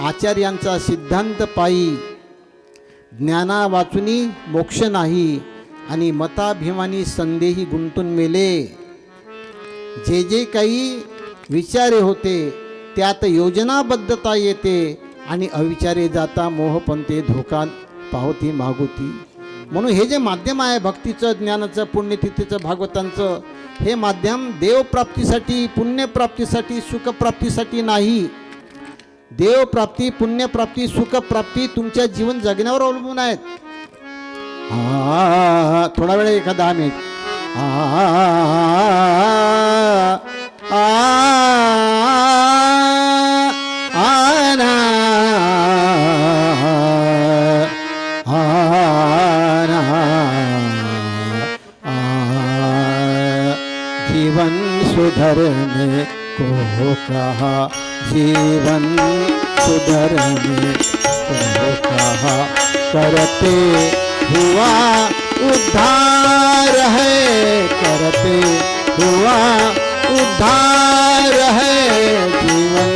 आचार्यांचा सिद्धांत पायी ज्ञाना वाचुनी मोक्ष नाही आणि मताभिमानी संदेही गुंतून मेले. जे जे काही विचारे होते त्यात योजनाबद्धता येते आणि अविचारे जाता मोहपंते धोका पाहती मागुती. म्हणून हे जे माध्यम आहे भक्तीचं ज्ञानाचं पुण्यतिथीचं भागवतांचं हे माध्यम देवप्राप्तीसाठी पुण्यप्राप्तीसाठी सुखप्राप्तीसाठी नाही. देवप्राप्ती पुण्यप्राप्ती सुखप्राप्ती तुमच्या जीवन जगण्यावर अवलंबून आहेत हा थोडा वेळ एका दहा मिनिट आ, आ, आ, ना, जीवन सुधरने को कहा जीवन सुधरने को कहा करते. हुआ उद्धार है करते. हुआ उद्धार है जीवन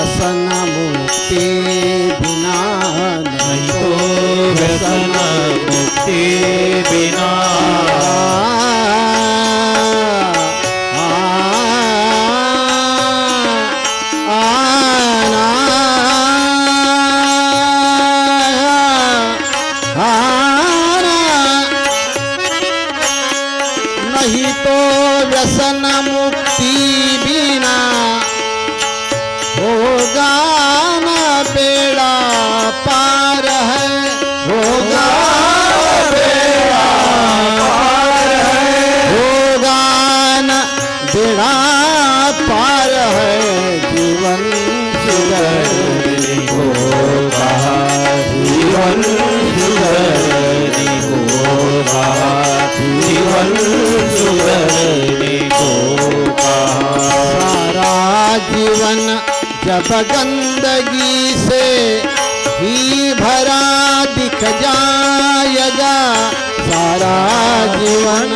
व्यसन मुक्ति बिना नहीं तो व्यसन मुक्ति गंदगी से ही भरा दिख जाएगा। सारा जीवन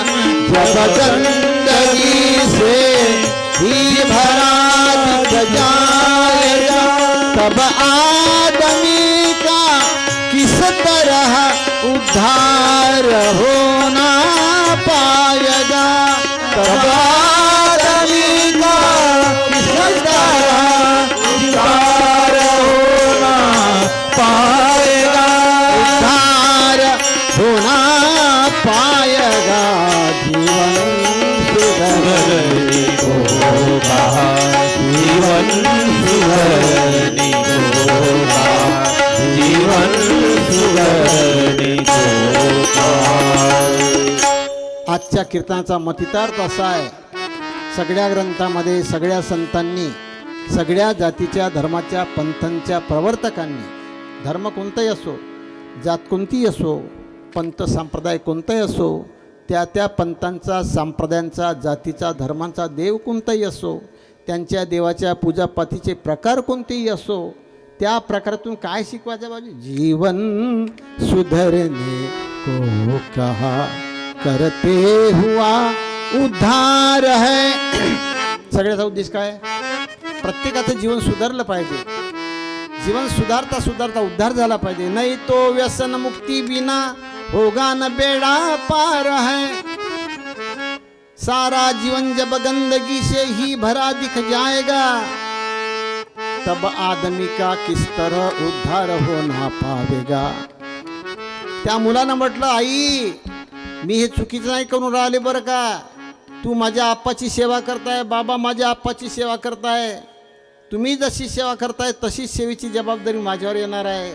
जब गंदगी से ही भरा दिख जाएगा। तब आदमी का किस तरह उद्धार आजच्या कीर्तनाचा मतितार्थ असा आहे सगळ्या ग्रंथामध्ये सगळ्या संतांनी सगळ्या जातीच्या धर्माच्या पंथांच्या प्रवर्तकांनी धर्म कोणताही असो जात कोणतीही असो पंथ संप्रदाय कोणताही असो त्या त्या पंथांचा संप्रदायांचा जातीचा धर्मांचा देव कोणताही असो त्यांच्या देवाच्या पूजापातीचे प्रकार कोणतेही असो त्या प्रकारातून काय शिकवायचं बाजू जीवन सुधरणे को कहा? करते हुआ उद्धार है। सगळ्याचा उद्देश काय? प्रत्येकाचं जीवन सुधारलं पाहिजे. जीवन सुधारता सुधारता उद्धार झाला पाहिजे. नाही तो व्यसन मुक्ती बिना होगा न बेड़ा पार है. सारा जीवन जब गंदगी से ही भरा दिख जाएगा तब आदमी का किस तरह उद्धार होना पावेगा? त्या मुलानं म्हटलं आई मी हे चुकीचं नाही करून राहिले बरं का? तू माझ्या आप्पाची सेवा करताय बाबा माझ्या आप्पाची सेवा करताय. तुम्ही जशी सेवा करताय तशीच सेवेची जबाबदारी माझ्यावर येणार आहे.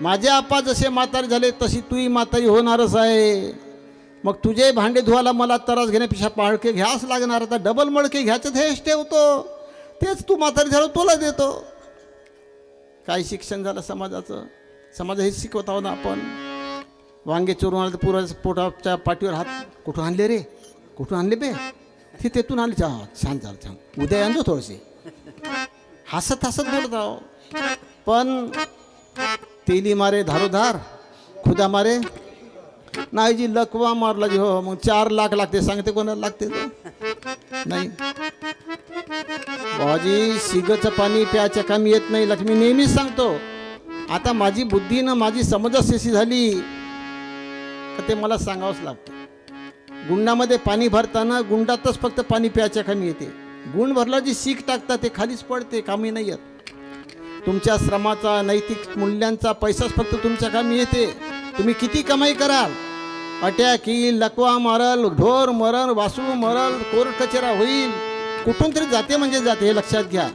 माझे आप्पा जसे म्हातारे झाले तशी तूही म्हातारी होणारच आहे. मग तुझे भांडे धुवायला मला त्रास घेण्यापेक्षा पाळके घ्यास लागणार. आता डबल मळके घ्यायचं हेच ठेवतो. तेच तू म्हातारी झालं तुला देतो. काय शिक्षण झालं समाजाचं. समाज हेच शिकवत आहोत ना आपण. वांगे चोरून आले तर पुराच्या पोटाच्या पाठीवर हात कुठून आणले रे? कुठून आणले बे? ते तेथून आणले. चा छान झालं छान. उद्या आणतो थोडेसे हसत हसत बोलत आहो पण तेली मारे धारोधार. खुदा मारे. नाही जी लकवा मारला जी हो, हो मग चार लाख लागते. सांगते कोणाला लागते नाही. भाजी शिगचं पाणी प्यायच्या कामी येत नाही. लक्ष्मी नेहमीच सांगतो. आता माझी बुद्धीनं माझी समजस्यशी झाली. तर ते मला सांगावंच लागतं. गुंडामध्ये पाणी भरताना गुंडातच फक्त पाणी प्यायच्या कामी येते. गुंड भरला जी सीख टाकतात ते खालीच पडते कामी नाही येत. तुमच्या श्रमाचा नैतिक मूल्यांचा पैसाच फक्त तुमच्या कामी येते. तुम्ही किती कमाई कराल? अटॅक येईल लकवा मारल ढोर मरल वासू मरल कोर्ट कचेरा होईल. कुठून तरी जाते म्हणजे जाते हे लक्षात घ्या.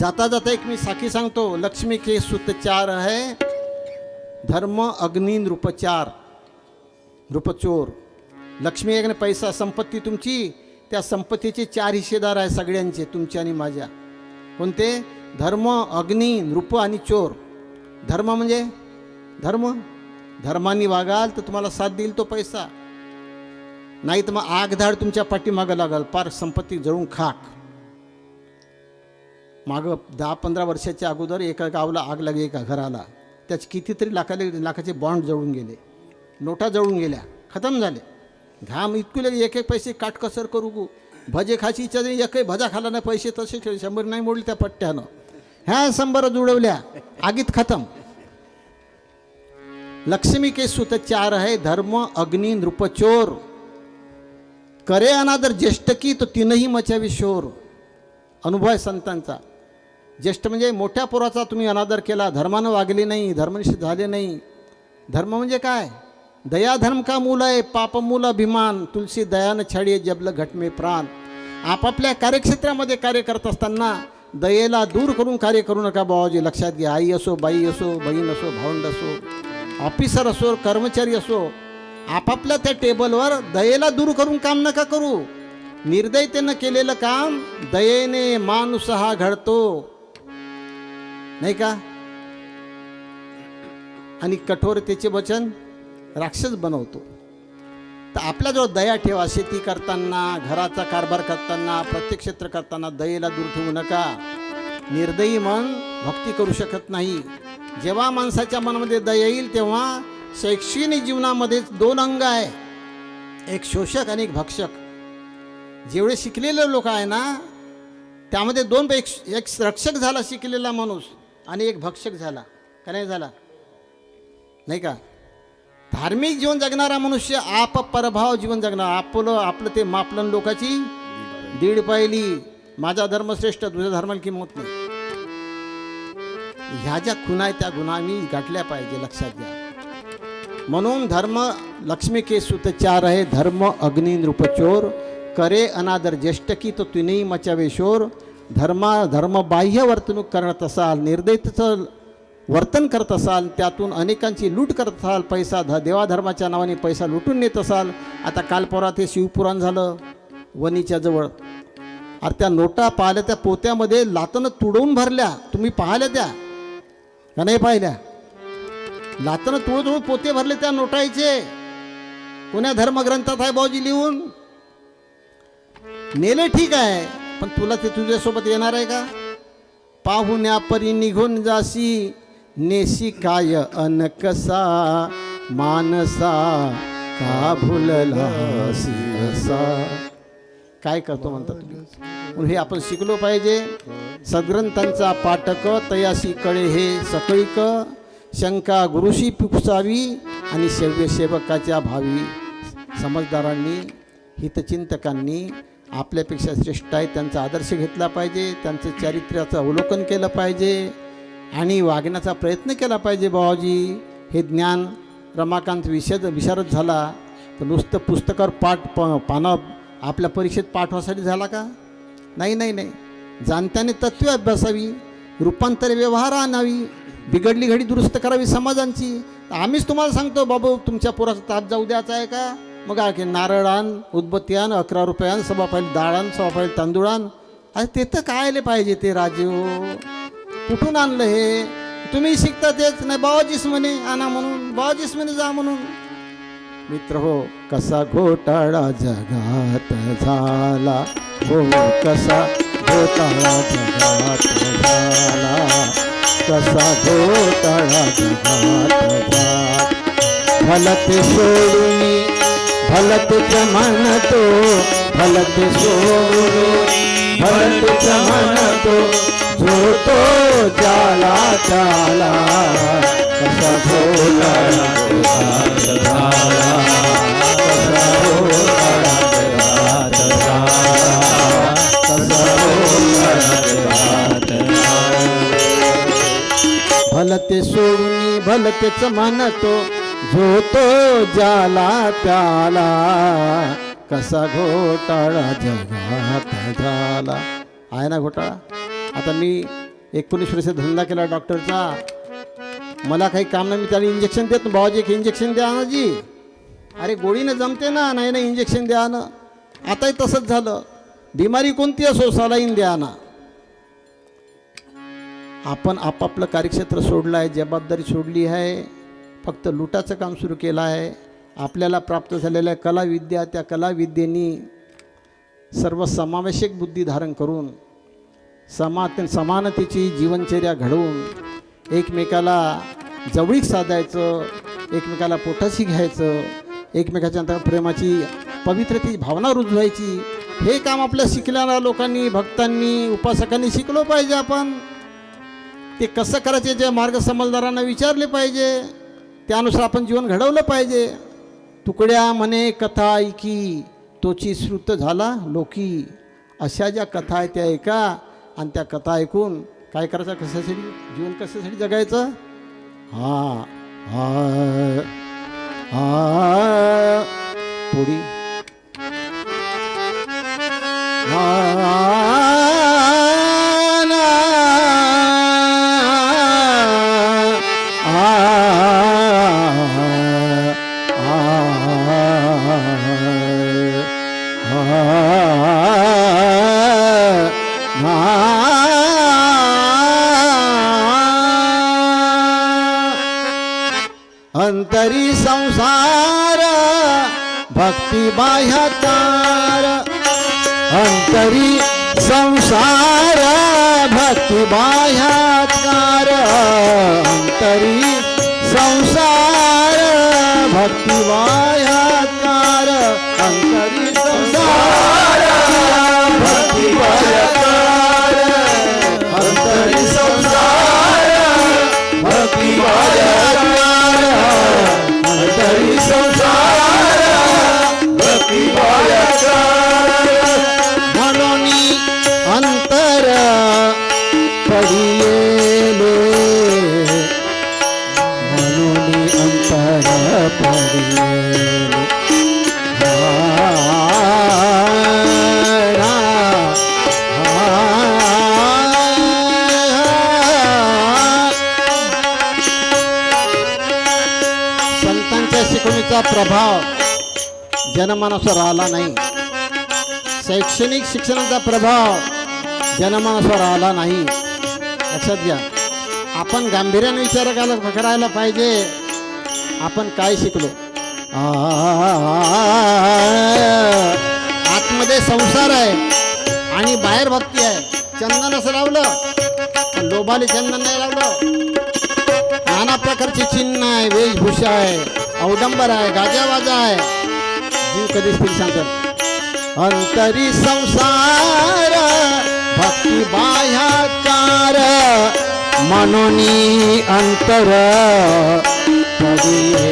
जाता जाता एक मी साखी सांगतो लक्ष्मी के सुतचार है धर्म अग्नि नृपचार नृपचोर. लक्ष्मी एक पैसा संपत्ती तुमची त्या संपत्तीचे चार हिस्सेदार आहे सगळ्यांचे तुमचे आणि माझ्या. कोणते? धर्म अग्नी नृप आणि चोर. धर्म म्हणजे? धर्म? धर्माने वागाल तर तुम्हाला साथ देईल तो पैसा. नाही तर मग आगधाड तुमच्या पाठीमागं लागाल पार संपत्ती जळून खाक. मागं दहा पंधरा वर्षाच्या अगोदर एका गावाला आग लागली एका घराला. त्याचे कितीतरी लाखाले लाखाचे बॉन्ड जळून गेले. नोटा जळून गेल्या. खतम झाले. घाम इतकू एक एक पैसे काटकसर करू गो. भजे खायची इच्छा नाही एकही भजा खाला नाही पैसे तसे ठेवले. शंभर नाही मोडले त्या पट्ट्यानं. ह्या शंभर जुळवल्या. आगीत खतम. लक्ष्मी के सुत चार है धर्म अग्नि नृपचोर करे अनादर ज्येष्ठ की तो तीनही मचावी शोर. अनुभव आहे संतांचा. ज्येष्ठ म्हणजे मोठ्या पोराचा तुम्ही अनादर केला. धर्मानं वागले नाही धर्मनिष्ठ झाले नाही. धर्म म्हणजे काय? दया धर्म का मूल आहे? पाप मूल अभिमान. तुलसी दयानं छाडी जबल घटमे प्राण. आपापल्या कार्यक्षेत्रामध्ये कार्य करत असताना दयेला दूर करून कार्य करू नका बाबाजी. लक्षात घ्या. आई असो बाई असो बहीण असो भावंड असो ऑफिसर असो कर्मचारी असो आपापल्या त्या टेबलवर दयेला दूर करून काम नका करू. निर्दयतेनं केलेलं काम दयेने माणूस हा घडतो. नाही का? आणि कठोरतेचे वचन राक्षस बनवतो. तर आपल्याजवळ दया ठेवा शेती करताना घराचा कारभार करताना प्रत्येक क्षेत्र करताना दयेला दूर ठेवू नका. निर्दयी मन भक्ती करू शकत नाही. जेव्हा माणसाच्या मनामध्ये दया येईल तेव्हा शैक्षणिक जीवनामध्ये दोन अंग आहे. एक शोषक आणि एक भक्षक. जेवढे शिकलेले लोक आहे ना त्यामध्ये दोन एक एक रक्षक झाला शिकलेला माणूस आणि एक भक्षक झाला. का नाही झाला? नाही का? धार्मिक जीवन जगणारा मनुष्य आप परभाव जीवन जगणार. आपलं आपलं ते मापलन लोकाची दीड पाहिली माझा धर्म श्रेष्ठ तुझ्या धर्माला किंमत नाही. ह्या ज्या खुणा आहे त्या गुन्हा मी गाठल्या पाहिजे लक्षात घ्या. म्हणून धर्म लक्ष्मी के सुत चार आहे. धर्म अग्नि नृपचोर करे अनादर ज्येष्ठ की तो तिनेही मचावे शोर. धर्मा धर्म बाह्य वर्तणूक करत असाल निर्दयतेचं वर्तन करत असाल त्यातून अनेकांची लूट करत असाल पैसा ध देवाधर्माच्या नावाने पैसा लुटून नेत असाल. आता काल हे शिवपुराण झालं वनीच्या जवळ. अरे त्या नोटा पाहिल्या त्या पोत्यामध्ये लातनं तुडवून भरल्या. तुम्ही पाहिल्या त्या? का नाही पाहिल्या? लातनं तुळतुळ पोते भरले त्या नोटाईचे. कोण्या धर्मग्रंथात आहे भाऊजी लिहून? नेले ठीक आहे पण तुला ते तुझ्यासोबत येणार आहे का? पाहुण्या परी निघून जाशी. नेशी काय अन कसा मानसा का भुललासी काय करतो म्हणतात म्हणून हे आपण शिकलो पाहिजे. सद्ग्रंथांचा पाठक तयासी कळे हे सकळीक. शंका गुरुशी पुपसावी आणि सेव्य सेवकाच्या भावी. समजदारांनी हितचिंतकांनी आपल्यापेक्षा श्रेष्ठ आहे त्यांचा आदर्श घेतला पाहिजे त्यांचं चारित्र्याचं अवलोकन केलं पाहिजे. आणि वागण्याचा प्रयत्न केला पाहिजे बाबाजी. हे ज्ञान रमाकांत विषद विशारद झाला. तर नुसतं पुस्तकावर पाठ प पानं आपल्या परीक्षेत पाठवासाठी झाला का? नाही नाही नाही. जाणत्याने तत्वे अभ्यासावी रूपांतर व्यवहार आणावी बिघडली घडी दुरुस्त करावी समाजांची. तर आम्हीच तुम्हाला सांगतो बाबू तुमच्या पोराचा ताप जाऊ द्यायचा आहे का? मग आणखी नारळ आण उदबत्ती आण अकरा रुपये आण सभा पाहिजे डाळ आण सभा पाहिजे तांदूळ आण अरे ते तर काय आले पाहिजे ते राजीव. कुठून आणलं हे? तुम्ही शिकता तेच नाही. बाबाजीस म्हणे आणा म्हणून. बाबाजीस म्हणे जा म्हणून. मित्र हो कसा घोटाळा जगात झाला? हो कसा घोटाळा जगात झाला? कसा घोटाळा जगात झाला? भलते सोडून भलतेच म्हणतो भलते सोडून भलतेच म्हणतो होतो तो जाला कसा भोला झाला झाला कसा भलते सोनी भलतेच म्हणतो झोतो जाला त्याला. कसा घोटाळा जगात झाला. आहे ना घोटाळा? आता मी एकोणीस वर्ष धंदा केला डॉक्टरचा. मला काही काम नाही मी त्याला इंजेक्शन देत भावाजी एक इंजेक्शन द्या ना जी अरे गोळीनं जमते ना? नाही ना इंजेक्शन द्या ना. आताही तसंच झालं. बिमारी कोणती असो सलाईन द्या ना. आपण आपापलं कार्यक्षेत्र सोडलं आहे जबाबदारी सोडली आहे. फक्त लुटाचं काम सुरू केलं आहे. आपल्याला प्राप्त झालेल्या कलाविद्या त्या कलाविद्येनी सर्व समावेशक बुद्धी धारण करून समा समानतेची जीवनचर्या घडवून एकमेकाला जवळीक साधायचं एकमेकाला पोटाशी घ्यायचं एकमेकाच्या अंतर प्रेमाची पवित्रतेची भावना रुजवायची हे काम आपल्या शिकणाऱ्या लोकांनी भक्तांनी उपासकांनी शिकलो पाहिजे आपण. ते कसं करायचे जे मार्ग समजदारांना विचारले पाहिजे त्यानुसार आपण जीवन घडवलं पाहिजे. तुकड्या म्हणे कथा ऐकी तोची श्रुत झाला लोकी. अशा ज्या कथा आहेत त्या ऐका. आणि त्या कथा ऐकून काय करायचं? कशासाठी? जीवन कशासाठी जगायचं? हा हा हा थोडी हा. भक्ती बाह्यकार अंतरी संसार भक्ती बाह्यकार अंतरी संसार भक्ती बाह्यकार अंतरी संसार. शिकवणीचा प्रभाव जनमानसावर आला नाही शैक्षणिक शिक्षणाचा प्रभाव जनमानसावर आला नाही लक्षात घ्या आपण गांभीर्याने विचार करायला करायला पाहिजे आपण काय शिकलो आतमध्ये संसार आहे आणि बाहेर भक्ती आहे चंदन असं लावलं पण चंदन नाही लावलं नाना प्रकारचे चिन्ह आहे वेशभूषा आहे अवडंबर आहे गाजावाजा आहे. जीव कधी स्थिर शांत? अंतरी संसार भक्ती बाह्याकार म्हणून अंतर पडिले.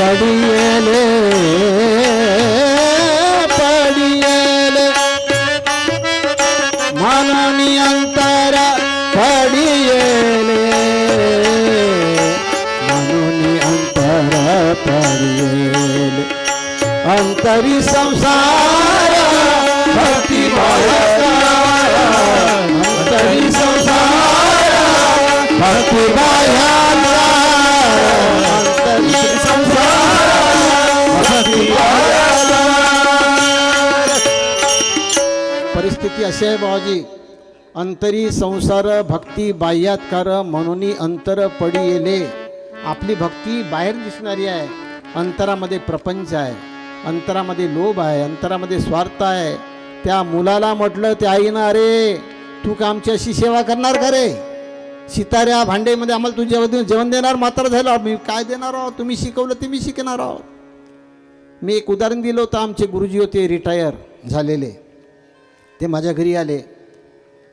படியலே विषय अशी अंतरी संसार भक्ती बाह्यात्कार म्हणून अंतर पडी येले आपली भक्ती बाहेर दिसणारी आहे अंतरामध्ये प्रपंच आहे अंतरामध्ये लोभ आहे अंतरामध्ये स्वार्थ आहे. त्या मुलाला म्हटलं त्या आईनं अरे तू का आमच्याशी अशी सेवा करणार का रे? सिताऱ्या भांडेमध्ये आम्हाला तू जेवण जेवण देणार मात्र झालं. मी काय देणार आहोत? तुम्ही शिकवलं ते मी शिकणार आहोत. मी एक उदाहरण दिलं होतं आमचे गुरुजी होते रिटायर झालेले. ते माझ्या घरी आले.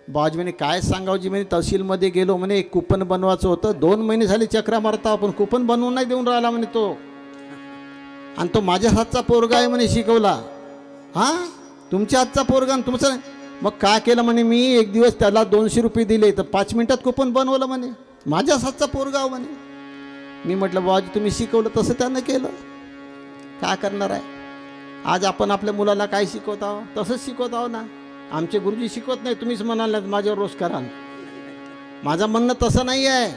बाज म्हणे काय सांगावजी म्हणे तहसीलमध्ये गेलो म्हणे एक कुपन बनवायचं होतं. दोन महिने झाले चक्रा मारता आपण कुपन बनवून नाही देऊन राहिला म्हणे तो. आणि तो माझ्या हातचा पोरगा आहे म्हणे शिकवला. हां? तुमच्या हातचा पोरगा आणि तुमचं मग काय केलं म्हणे मी? एक दिवस त्याला दोनशे रुपये दिले तर पाच मिनिटात कुपन बनवलं म्हणे. माझ्याच हातचा पोरगा म्हणे. मी म्हटलं बाबाजी तुम्ही शिकवलं तसं त्यानं केलं. काय करणार आहे? आज आपण आपल्या मुलाला काय शिकवत आहो तसंच शिकवत आहो ना. आमचे गुरुजी शिकवत नाही तुम्हीच म्हणाल माझ्यावर रोज कराल माझं म्हणणं तसं नाही आहे.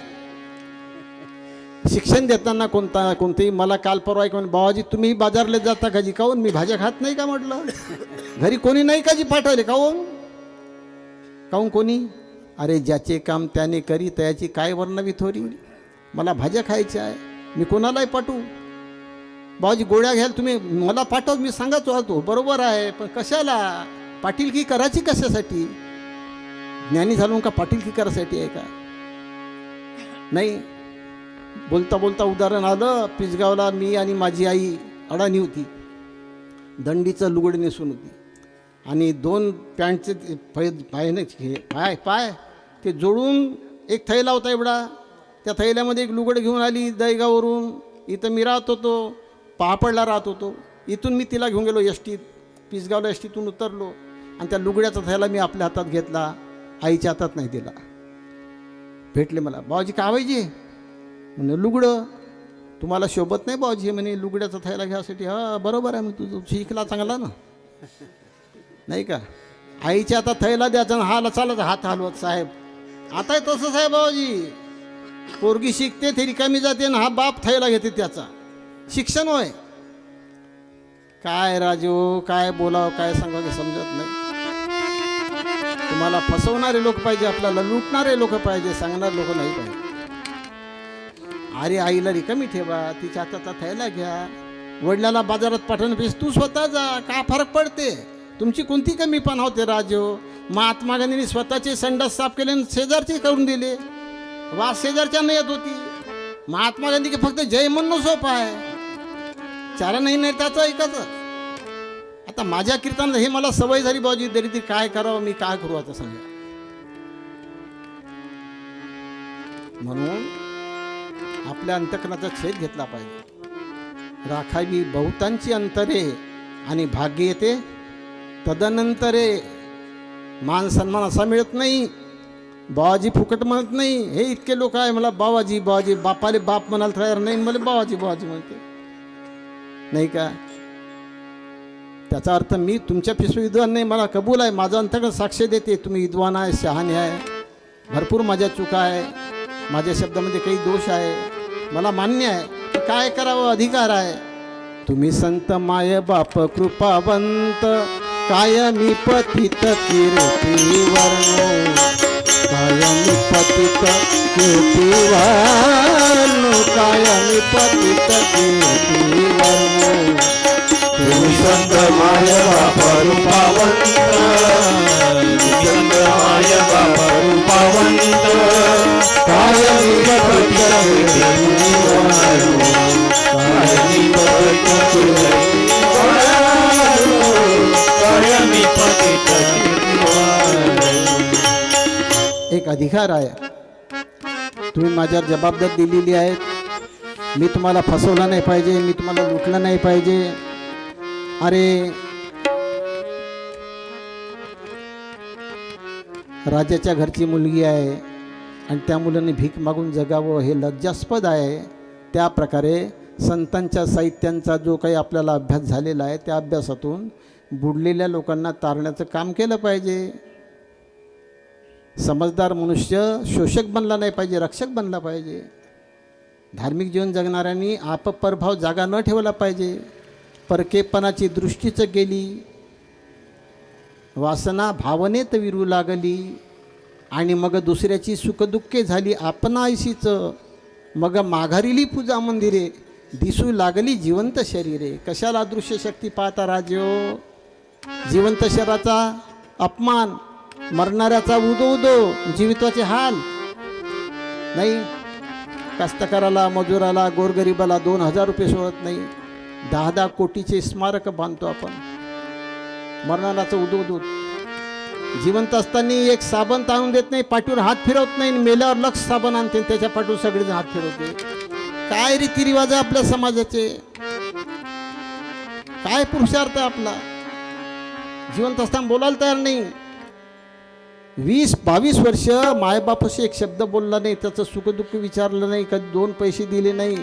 शिक्षण देताना कोणता कोणतेही मला काल परवा ऐकून बाबाजी तुम्ही बाजारला जाता का जी? काहून? मी भाज्या खात नाही का? म्हटलं. घरी कोणी नाही का जी पाठवले? काहून? काहून कोणी? अरे ज्याचे काम त्याने करी त्याची काय वर्णवी थोरी? मला भाज्या खायच्या आहे मी कोणालाही पाठवू? बाबाजी गोळ्या घ्याल तुम्ही मला पाठव मी सांगाच होतो. बरोबर आहे पण कशाला? पाटीलकी करायची कशासाठी? ज्ञानी झालून का पाटीलकी करायसाठी आहे का? नाही. बोलता बोलता उदाहरण आलं पिसगावला मी आणि माझी आई अडाणी होती. दंडीचं लुगड नेसून होती. आणि दोन पॅन्टचे ते पाय पाय नाही हे पाय पाय ते जोडून एक थैला होता एवढा. त्या थैल्यामध्ये एक लुगड घेऊन आली दहीगावरून इथं मी राहत होतो पहापडला राहत होतो. इथून मी तिला घेऊन गेलो एस टीत पिसगावला एस टीतून उतरलो. आणि त्या लुगड्याचा थैला मी आपल्या हातात घेतला आईच्या हातात नाही दिला. भेटले मला बाबाजी का पाहिजे म्हणे लुगडं. तुम्हाला शोभत नाही बाबाजी म्हणे लुगड्याचा थैला घ्यासाठी. हा बरोबर आहे मग तू शिकला चांगला ना. नाही का? आईच्या आता थैला द्यायचा आणि हाला चालत हात हलवत साहेब. आता तसंच आहे बाबाजी पोरगी शिकते ती रिकामी जाते आणि हा बाप थैला घेते त्याचा. शिक्षण होय. काय राजू काय बोलावं काय सांगावं हे समजत नाही. तुम्हाला फसवणारे लोक पाहिजे आपल्याला लुटणारे लोक पाहिजे सांगणारे लोक नाही पाहिजे. अरे आईला रिकामी ठेवा तिच्या हाताचा थैला घ्या. वडिलाला बाजारात पाठवण्यापेक्षा तू स्वतः जा का फरक पडते? तुमची कोणती कमीपणा होते राजू? महात्मा गांधींनी स्वतःचे संडास साफ केले आणि शेजारचे करून दिले. वा शेजारच्या नाही येत होती. महात्मा गांधी की फक्त जय म्हणणं सोपं आहे. चारा नाही नाही त्याचं ऐकायचं आता माझ्या कीर्तनाला हे मला सवय झाली बाजू तरी ती काय करावं मी काय करू आता सांगा. म्हणून आपल्या अंतकरणाचा छेद घेतला पाहिजे. राखावी बहुतांची अंतरे आणि भाग्य येते. तदनंतरे मान सन्मान असा मिळत नाही. बाबाजी फुकट म्हणत नाही. हे इतके लोक आहे. मला बाबाजी बाबाजी बापाले बाप म्हणाल तयार नाही. मला बाबाजी बाबाजी म्हणते. नाही का? त्याचा अर्थ मी तुमच्यापेक्षा विद्वान नाही मला कबूल आहे. माझं अंतर्गत साक्ष देते. तुम्ही विद्वान आहे शहाणे आहे. भरपूर माझ्या चुका आहे. माझ्या शब्दामध्ये काही दोष आहे. मला मान्य आहे काय करावं अधिकार आहे. तुम्ही संत माय बाप कृपावंत कायमी पतित कीर्ती वर्ण कायमी पतित कीर्ती वर्ण कायमी पतित कीर्ती तुम्ही संत माय बापा रूपावंत संत माय बापा रूपावंत कायमी पतित एक अधिकार आहे. तुम्ही माझ्यावर जबाबदारी दिलेली आहे. मी तुम्हाला फसवलं नाही पाहिजे मी तुम्हाला लुटलं नाही पाहिजे. अरे. राजाच्या घरची मुलगी आहे आणि त्या मुलांनी भीक मागून जगावं हे लज्जास्पद आहे. त्या प्रकारे संतांच्या साहित्यांचा जो काही आपल्याला अभ्यास झालेला आहे त्या अभ्यासातून बुडलेल्या लोकांना तारण्याचं काम केलं पाहिजे. समजदार मनुष्य शोषक बनला नाही पाहिजे रक्षक बनला पाहिजे. धार्मिक जीवन जगणाऱ्यांनी आपप्रभाव जागा न ठेवला पाहिजे. परकेपणाची दृष्टीच गेली. वासना भावनेत विरू लागली. आणि मग दुसऱ्याची सुखदुःखे झाली आपणायशीच मग माघारिली पूजा मंदिरे. दिसू लागली जिवंत शरीरे. कशाला दृश्य शक्ती पाहता राजो? जिवंत शरीराचा अपमान मरणाऱ्याचा उदो उदो जीवित्वाचे हाल. नाही कास्तकाराला मजुराला गोरगरिबाला दोन हजार रुपये सोडत नाही. दहा दहा कोटीचे स्मारक बांधतो आपण. मरणाराचं उदो जिवंत असताना एक साबण आणून देत नाही पाठीवर हात फिरवत नाही आणि मेल्यावर लक्ष साबण आणते त्याच्या पाठीवर सगळेजण हात फिरवते. काय रीतिरिवाज आहे आपल्या समाजाचे? काय पुरुषार्थ आहे आपला? जिवंत असताना बोलायला तयार नाही. वीस बावीस वर्ष मायबापाशी एक शब्द बोलला नाही त्याचं सुखदुःख विचारलं नाही कधी दोन पैसे दिले नाही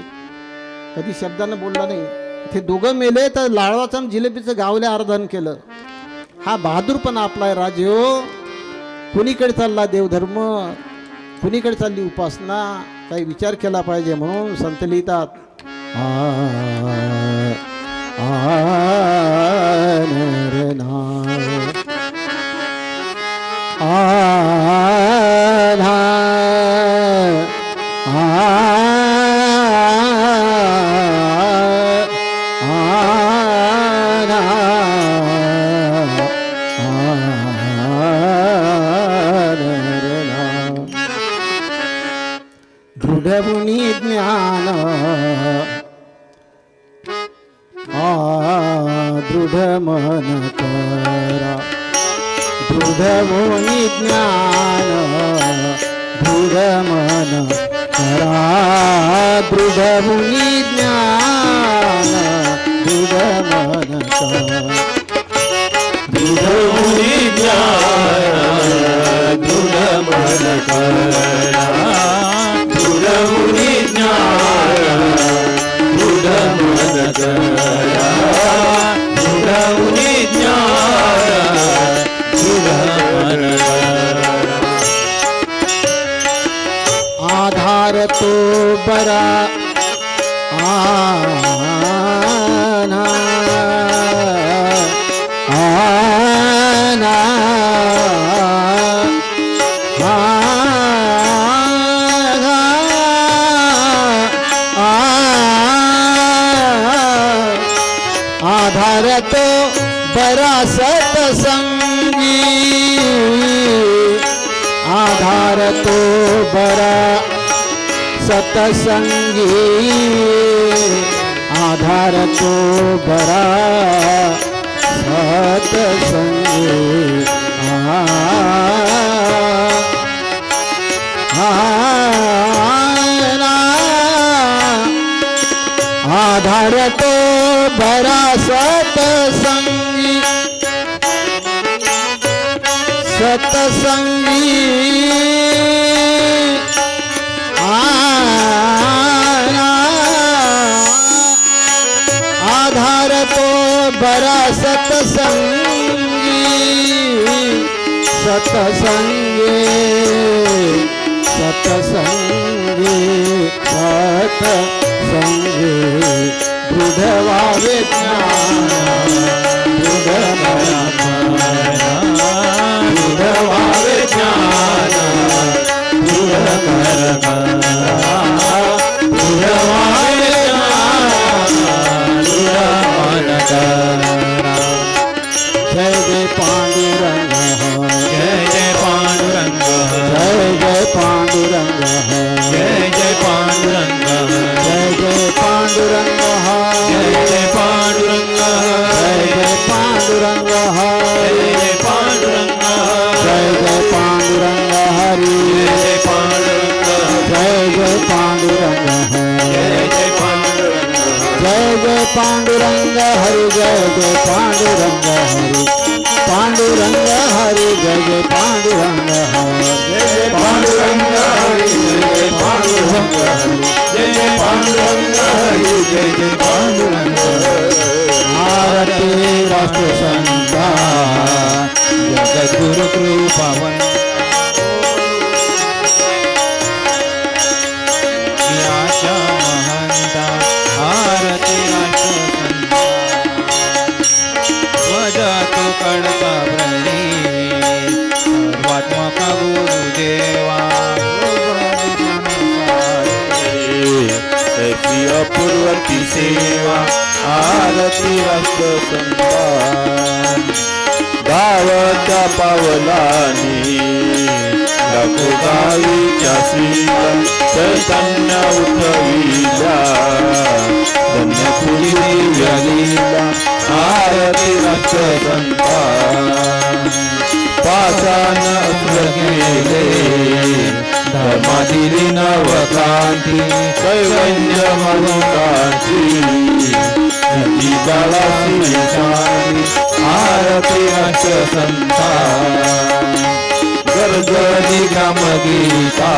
कधी शब्दानं बोलला नाही. ते दोघं मेले तर लाळवाचं आणि जिलेबीचं गावले अर्धन केलं. हा बहादूरपणा आपला आहे राजे हो. कुणीकडे चालला देवधर्म? कुणीकडे चालली उपासना? काही विचार केला पाहिजे म्हणून संत लिहितात గమన కరాదృఢముని జ్ఞాన దృఢమన దృఢముని జ్ఞాన దృఢమన దృఢముని జ్ఞాన దృఢమన దృఢముని జ్ఞాన దృఢమన आधार तो बरा आना आना आधार तो बरा सतसंगी आधार तो बरा सतसंगी आधार तो बरा सतसंगी आ, आ, आधार तो बरा सतसंगी। सतसंगी बरा सतसंगी सतसंगे सतसंगे सतसंगे दृढ वावे ज्ञान गेले धर्मादिली नवकांती कैवल्य मधुकांती शांती आरती नक्ष संता गर्गणी गीता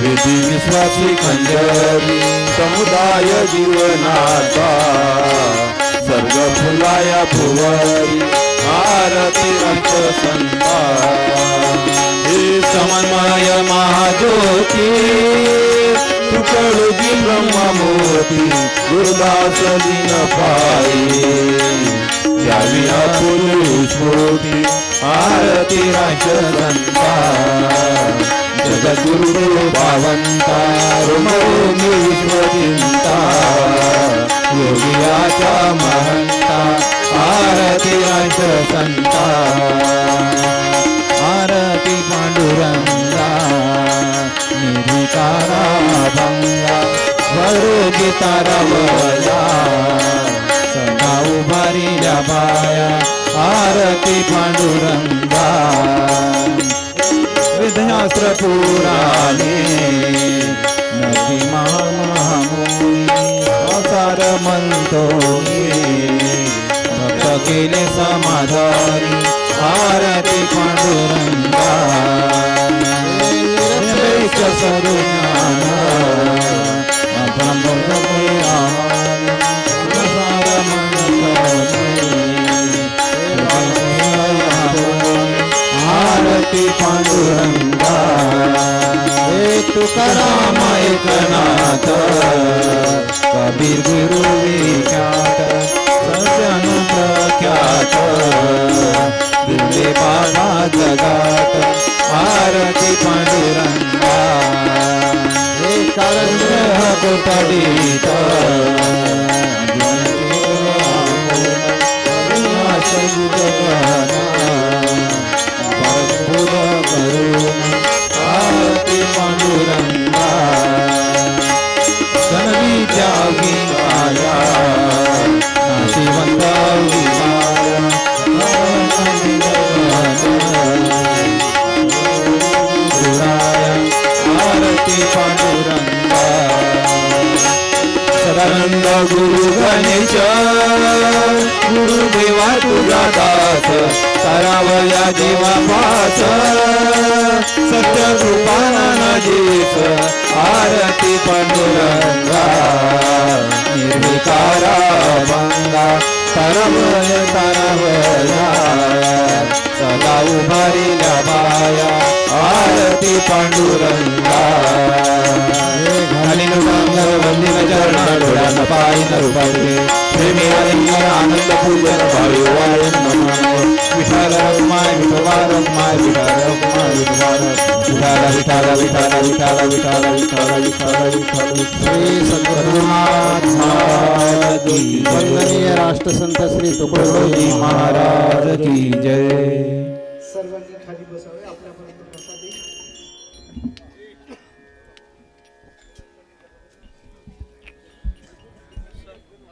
विधी विश्वाची खंजरी समुदाय जीवनाचा सर्व फुलाया भुवरी आरती राष्ट्रसंता हे समन्वय महाज्योती तुकडोजी ब्रह्ममूर्ती गुरुदास दिन पाई द्यावी आपुली स्फूर्ती आरती राष्ट्रसंता जगद्गुरु भावंता रुमरोगी विश्वचिंता योगियाच्या महंता आरती संता आरती पांडुरंगा निधिकारा भंगा वरुगी तारावला सदा उभारी आरती पांडुरंगा. विध्यास्त्र पुराणे नदी महामहामुनी असार म्हणतो केले समाधानी. आरती पांडुरंगा आपण आरती पांडुरंगा हे तुकाराम एकनाथ कबीर गुरु विख्यात सजन प्रख्यात दिले बाबा जगात आरती पांडुरंगा हे कारण ग्रह आरती पांडुरंगा जनवी जागी आया। गुरु गणेश गुरुदेवा तुझा दास करावया जीवा पास सत्य कृपाना जेस आरती पांडुरंगा निर्विकारा मंगा तरवला सदा उभारी माया आरती पांडुरंगा घालीन सांग वंदिन चरणा डोळ्यान पायीन रुपाई हे मिळाले आनंद पूजन भाविवाय श्री सद्गुरुनाथ राष्ट्रसंत श्री तुकडोजी महाराज की जय।